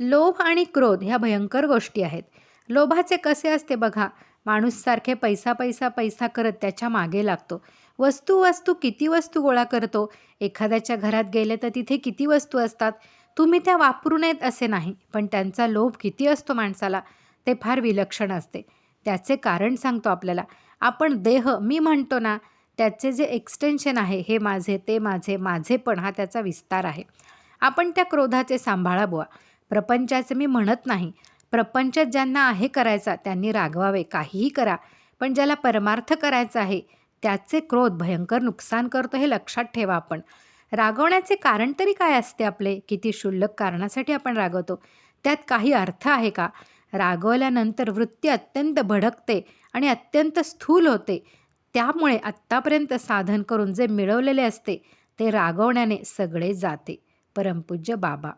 लोभ आणि क्रोध ह्या भयंकर गोष्टी आहेत. लोभाचे कसे असते बघा माणूससारखे पैसा पैसा पैसा करत त्याच्यामागे लागतो. वस्तू वस्तू किती वस्तू गोळा करतो? एखाद्याच्या घरात गेले तर तिथे किती वस्तू असतात? तुम्ही त्या वापरू नयेत असे नाही पण त्यांचा लोभ किती असतो माणसाला ते फार विलक्षण असते. त्याचे कारण सांगतो आपल्याला. आपण देह मी म्हणतो ना त्याचे जे एक्सटेन्शन आहे हे माझे ते माझे माझे पण हा त्याचा विस्तार आहे. आपण त्या क्रोधाचे सांभाळा बुवा. प्रपंचाचं मी म्हणत नाही. प्रपंचात ज्यांना आहे करायचा त्यांनी रागवावे काहीही करा. पण ज्याला परमार्थ करायचा आहे त्याचे क्रोध भयंकर नुकसान करतो हे लक्षात ठेवा आपण. रागवण्याचे कारण तरी काय असते आपले? किती क्षुल्लक कारणासाठी आपण रागवतो. त्यात काही अर्थ आहे का? रागवल्यानंतर वृत्ती अत्यंत भडकते आणि अत्यंत स्थूल होते. त्यामुळे आत्तापर्यंत साधन करून जे मिळवलेले असते ते रागवण्याने सगळे जाते. परमपूज्य बाबा.